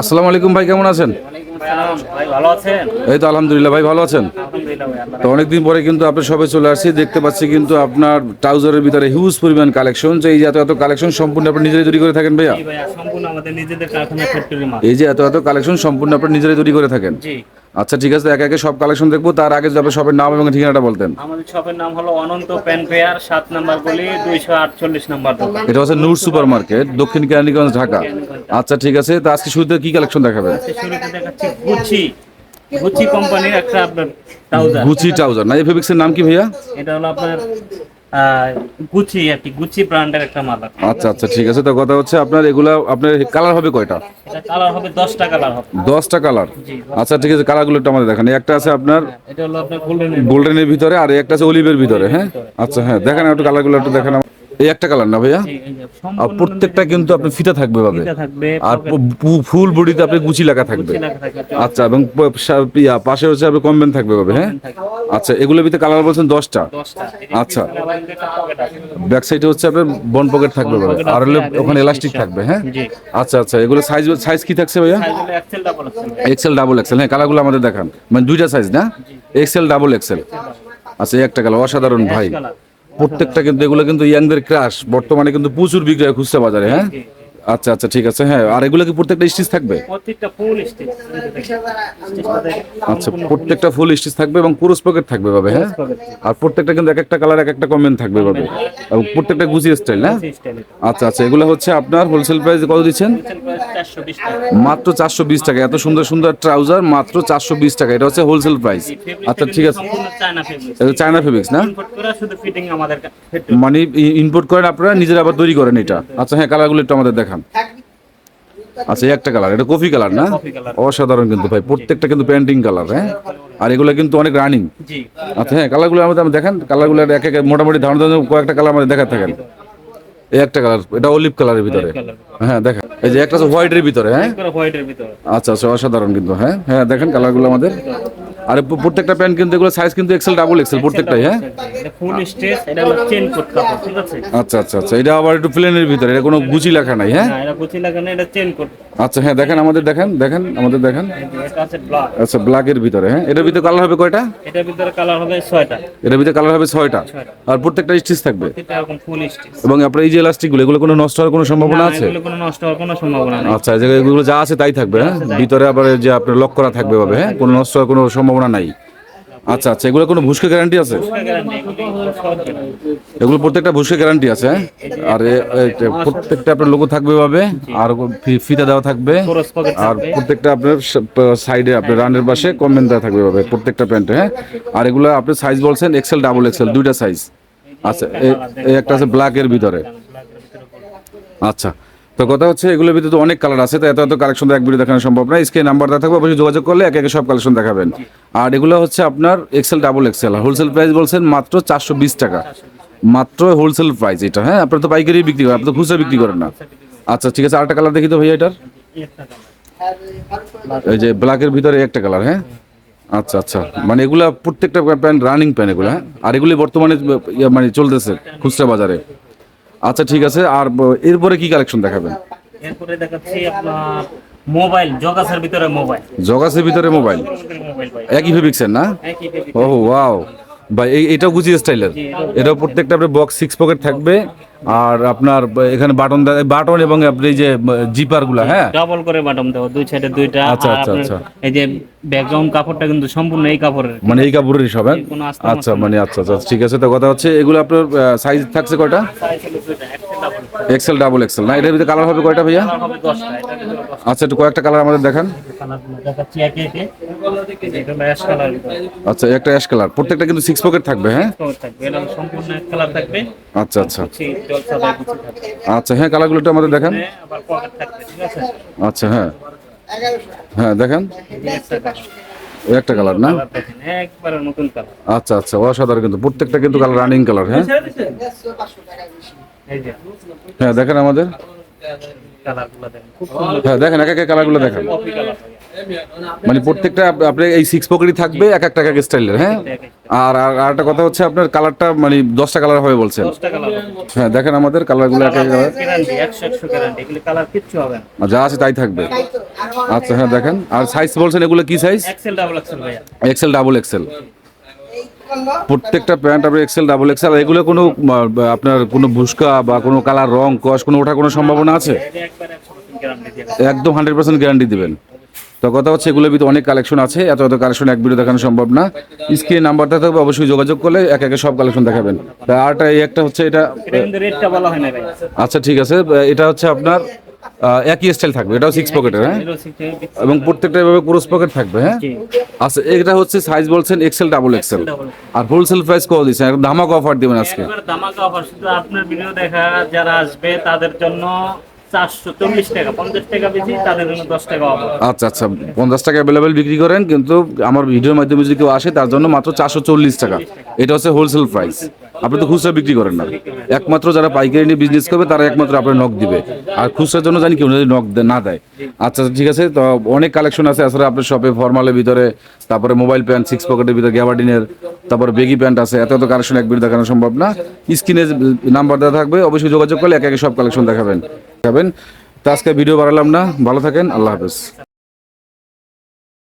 আসসালামু আলাইকুম ভাই কেমন আছেন? এই তো আলহামদুলিল্লাহ ভাই ভালো আছেন? তো অনেকদিন পরে কিন্তু আপনার সবে চলে আসছি দেখতে পাচ্ছি কিন্তু আপনার ট্রাউজারের ভিতরে হিউজ পরিমাণ কালেকশন যে এই যে এত এত কালেকশন সম্পূর্ণ আপনি নিজেরাই তৈরি করে থাকেন ভাইয়া? এই যে এত এত কালেকশন সম্পূর্ণ আপনি নিজেরাই তৈরি করে থাকেন? আচ্ছা ঠিক আছে এক একে সব কালেকশন দেখব। তার আগে আপনার শপের নাম এবং ঠিকানাটা বলতেন। আমাদের শপের নাম হলো অনন্ত প্যান পেয়ার সাত নাম্বার গলি দুইশো আটচল্লিশ নাম্বার এটা হচ্ছে নূর সুপার মার্কেট দক্ষিণ কেরানীগঞ্জ ঢাকা। আচ্ছা ঠিক আছে তো আজকে শুরুতে কি কালেকশন আজকে শুরুতে দেখাচ্ছি গুচি। গুচি কোম্পানির একটা আপনার ট্রাউজার গুচি ট্রাউজার না এই ফেব্রিক্সের নাম কি ভাইয়া? এটা হলো আপনার গুচি আর কি গুচি ব্র্যান্ডের একটা মালা আচ্ছা আচ্ছা ঠিক আছে তো কথা হচ্ছে আপনার এগুলা আপনার কালার হবে কয়টা? এটা কালার হবে দশটা কালার হবে। দশটা কালার আচ্ছা ঠিক আছে কালারগুলো একটু আমাদের দেখান। একটা আছে আপনার এটা হলো আপনার গোল্ডেন গোল্ডেনের ভিতরে। আর একটা আছে অলিভের ভিতরে হ্যাঁ? আচ্ছা হ্যাঁ দেখেন একটু কালারগুলো একটু দেখেন। এই একটা কালার না ভাইয়া? আর প্রত্যেকটা কিন্তু আপনি ফিতা থাকবে ভাবে। আর ফুল বডিতে আপনি গুচি লাগা থাকবে। আচ্ছা এবং পাশে হচ্ছে আপনি কমবেন থাকবে ভাবে হ্যাঁ? আচ্ছা এগুলোর ভিতরে কালার বলছেন দশটা? আচ্ছা। ব্যাক সাইডে হচ্ছে আপনার বন পকেট থাকবে ভাবে। আর হলে ওখানে এলাস্টিক থাকবে হ্যাঁ? আচ্ছা আচ্ছা এগুলো সাইজ সাইজ কি থাকছে ভাইয়া? এক্সেল ডাবল এক্সেল হ্যাঁ কালারগুলো আমাদের দেখান। মানে দুইটা সাইজ না? এক্সেল ডাবল এক্সেল আচ্ছা একটা কালার অসাধারণ ভাই। প্রত্যেকটা কিন্তু এগুলো কিন্তু ইয়াংদের ক্রাশ বর্তমানে কিন্তু প্রচুর বিক্রয় খুচরা বাজারে হ্যাঁ? আচ্ছা আচ্ছা ঠিক আছে। হ্যাঁ আর এগুলো কি প্রত্যেকটা স্টিচ থাকবে? প্রত্যেকটা ফুল স্টিচ আচ্ছা প্রত্যেকটা ফুল স্টিচ থাকবে এবং পুরো পকেট থাকবে ভাবে হ্যাঁ? আর প্রত্যেকটা কিন্তু এক একটা কালার এক একটা কমেন্ট থাকবে ভাবে এবং প্রত্যেকটা গুচি স্টাইল না আচ্ছা আচ্ছা এগুলো হচ্ছে আপনার হোলসেল প্রাইস কত দিচ্ছেন? মাত্র চারশো বিশ টাকা এত সুন্দর সুন্দর ট্রাউজার মাত্র চারশো বিশ টাকা। এটা হচ্ছে হোলসেল প্রাইস আচ্ছা ঠিক আছে। চায়না ফেব্রিক্স না? মানে ইম্পোর্ট করেন আপনারা নিজেরা আবার তৈরি করেন এটা। আচ্ছা হ্যাঁ কালারগুলো একটু আমাদের দেখান। আচ্ছা এই একটা কালার। এটা কফি কালার না? অসাধারণ কিন্তু ভাই প্রত্যেকটা কিন্তু পেন্টিং কালার। হ্যাঁ? আর এগুলো কিন্তু অনেক রানিং আচ্ছা হ্যাঁ কালারগুলো আমাদের আমি দেখান কালারগুলো এক এক মোটামুটি ধারণ কয়েকটা কালার আমাদের দেখা থাকেন। এই একটা কালার এটা অলিভ কালারের ভিতরে। হ্যাঁ দেখেন এই যে একটা হোয়াইটের ভিতরে হ্যাঁ? করে হোয়াইটের ভিতরে। আচ্ছা আচ্ছা অসাধারণ কিন্তু হ্যাঁ? হ্যাঁ দেখেন কালারগুলো আমাদের। আর প্রত্যেকটা প্যান্ট কিন্তু এগুলো সাইজ কিন্তু এক্সেল ডাবল এক্সেল প্রত্যেকটাই হ্যাঁ? ফুল স্টেজ এটা হলো চেন কোট কাপড় ঠিক আছে? আচ্ছা আচ্ছা আচ্ছা এটা আবার একটু প্লেনের ভিতরে এটা কোনো গুচি লেখা নাই হ্যাঁ? এটা কুচি লাগানো এটা চেন কোট আচ্ছা হ্যাঁ দেখেন আমাদের দেখেন দেখেন আমাদের দেখেন। এটা আছে ব্ল্যাক আচ্ছা ব্ল্যাকের ভিতরে হ্যাঁ? এটার ভিতরে কালার হবে কয়টা? এটার ভিতরে কালার হবে ছয়টা। এটার ভিতরে কালার হবে ছয়টা। আর প্রত্যেকটা স্টিচ থাকবে? এটা এরকম ফুল এবং আপনার এই যে ইলাস্টিকগুলো এগুলো কোনো নষ্ট হওয়ার কোনো সম্ভাবনা আছে? এগুলো কোনো নষ্ট হওয়ার কোনো সম্ভাবনা নেই। আচ্ছা এগুলো যা আছে তাই থাকবে হ্যাঁ? ভিতরে আবার যে আপনার লক করা থাকবে ভাবে হ্যাঁ? কোনো নষ্ট হওয়ার কোনো সম্ভাবনা নাই। আচ্ছা আচ্ছা এগুলো কোনো ভুসকে গ্যারান্টি আছে? এগুলো প্রত্যেকটা ভুসকে গ্যারান্টি আছে হ্যাঁ? আর প্রত্যেকটা আপনার লোগো থাকবে ভাবে আর ফিতা দেওয়া থাকবে, আর প্রত্যেকটা আপনার সাইডে আপনার রানের পাশে কমেন্ট দেওয়া থাকবে ভাবে প্রত্যেকটা প্যান্টে হ্যাঁ? আর এগুলো আপনি সাইজ বলছেন এক্সেল ডাবল এক্সেল দুইটা সাইজ আচ্ছা একটা আছে ব্ল্যাকের ভিতরে। আচ্ছা তো কথা হচ্ছে এগুলোর ভিতরে তো অনেক কালার আছে তো এত এত কালেকশন এক ভিডিও দেখানো সম্ভব না স্ক্রিন নাম্বার দেওয়া থাকবে অবশ্যই যোগাযোগ করলে একে একে সব কালেকশন দেখাবেন। আর এগুলো হচ্ছে আপনার এক্সেল ডাবল এক্সেল আর হোলসেল প্রাইস বলছেন মাত্র চারশো বিশ টাকা। মাত্র হোলসেল প্রাইস এটা হ্যাঁ? আপনার তো পাইকারি বিক্রি করেন আপনি তো খুচরা বিক্রি করেন না। আচ্ছা ঠিক আছে আরেকটা কালার দেখি তো ভাইয়া এটার। এই যে ব্ল্যাকের ভিতরে একটা কালার হ্যাঁ? আচ্ছা আচ্ছা। মানে এগুলা প্রত্যেকটা প্যান্ট রানিং প্যান্ট এগুলো হ্যাঁ? আর এগুলি বর্তমানে ইয়ে মানে চলতেছে খুচরা বাজারে। আচ্ছা ঠিক আছে। আর এরপরে কি কালেকশন দেখাবেন? এরপরে দেখাচ্ছি আপনার মোবাইল জগাসের ভিতরে মোবাইল। জগাসের ভিতরে মোবাইল? একই ফেব্রিক্সের না? ও ওয়াও। এই এটাও গুচি স্টাইলের এটাও প্রত্যেকটা আপনার বক্স সিক্স পকেট থাকবে। আর আপনার এখানে বাটন বাটন এবং আপনি যে জিপারগুলা হ্যাঁ? ডাবল করে বাটন দেবো দুই সাইডে দুইটা। আচ্ছা, আচ্ছা, আচ্ছা। এই যে ব্যাকগ্রাউন্ড কাপড়টা কিন্তু সম্পূর্ণ এই কাপড়ের। মানে এই কাপড়েরই সব হ্যাঁ? আচ্ছা মানে আচ্ছা আচ্ছা ঠিক আছে। তো কথা হচ্ছে এগুলো আপনার সাইজ থাকছে কয়টা? এক্সেল ডাবল এক্সেল না, এটার ভিতরে কালার হবে কয়টা ভাইয়া? আচ্ছা একটু কয়েকটা কালার আমাদের দেখান। আচ্ছা একটা অ্যাশ কালার প্রত্যেকটা কিন্তু সিক্স পকেট থাকবে হ্যাঁ? আচ্ছা আচ্ছা। আচ্ছা হ্যাঁ কালারগুলো একটু আমাদের দেখান। আচ্ছা হ্যাঁ। হ্যাঁ দেখেন। একটা কালার না? দেখেন একবারে নতুন কালার আচ্ছা আচ্ছা অসাধারণ কিন্তু প্রত্যেকটা কিন্তু কালার রানিং কালার হ্যাঁ? হ্যাঁ দেখেন আমাদের। কালারগুলো দেখেন। খুব হ্যাঁ দেখেন এক এক কালারগুলো দেখেন। মানে প্রত্যেকটা আপ- আপনার এই সিক্স পকেটই থাকবে এক একটা এক স্টাইলের হ্যাঁ? আর আর আর একটা কথা হচ্ছে আপনার কালারটা মানে দশটা কালার হবে বলছেন। হ্যাঁ দেখেন আমাদের কালারগুলো এক কালার যা আছে তাই থাকবে। আচ্ছা হ্যাঁ দেখেন। আর সাইজ বলছেন এগুলো কি সাইজ এক্সেল ডাবল এক্সেল ভাইয়া এক্সেল ডাবল এক্সেল প্রত্যেকটা প্যান্ট আপনার এক্সেল ডাবল এক্সেল এগুলো কোনো আপনার কোনো ভুসকা বা কোনো কালার রং কস কোনো ওঠার কোনো সম্ভাবনা আছে? একদম হান্ড্রেড পার্সেন্ট গ্যারান্টি দেবেন। তো কথা হচ্ছে এগুলোর ভিতরে অনেক কালেকশন আছে এত এত কালেকশন এক ভিডিও দেখানো সম্ভব না। স্ক্রিনে নাম্বারটা থাকবে অবশ্যই যোগাযোগ করলে এক একে সব কালেকশন দেখাবেন। এই একটা হচ্ছে এটা আচ্ছা ঠিক আছে। এটা হচ্ছে আপনার একই স্টাইল থাকবে। এটাও সিক্স পকেটের হ্যাঁ? এবং প্রত্যেকটা এভাবে ক্রস পকেট থাকবে হ্যাঁ? আচ্ছা এটা হচ্ছে সাইজ বলছেন এক্সেল ডাবল এক্সেল আর হোলসেল প্রাইস কত দিচ্ছেন? একদম ধামাকা অফার দিবেন আজকে। একবার ধামাকা অফার শুধু আপনার ভিডিও দেখা যারা আসবে তাদের জন্য আচ্ছা আচ্ছা পঞ্চাশ টাকা অ্যাভেলেবেল বিক্রি করেন কিন্তু আমার ভিডিওর মাধ্যমে যদি কেউ আসে তার জন্য মাত্র চারশো চল্লিশ টাকা। এটা হচ্ছে হোলসেল প্রাইস আপনি তো খুচরা বিক্রি করেন না। একমাত্র যারা পাইকারি নিয়ে বিজনেস করবে, তারা একমাত্র আপনার নখ দিবে। আর খুচরার জন্য জানি কেউ যদি নখ না দেয়। আচ্ছা ঠিক আছে, তো অনেক কালেকশন আছে আসলে আপনার শপে ফর্মালের ভিতরে, তারপরে মোবাইল প্যান্ট সিক্স পকেটের ভিতরে গ্যাবার্ডিনের তারপরে বেগি প্যান্ট আছে, এত এত কালেকশন এক ভিডিও দেখানো সম্ভব না। স্ক্রিনে নাম্বার দেওয়া থাকবে, অবশ্যই যোগাযোগ করলে এক একে সব কালেকশন দেখাবেন। দেখাবেন। তো আজকে ভিডিও বাড়ালাম না, ভালো থাকেন, আল্লাহ হাফেজ।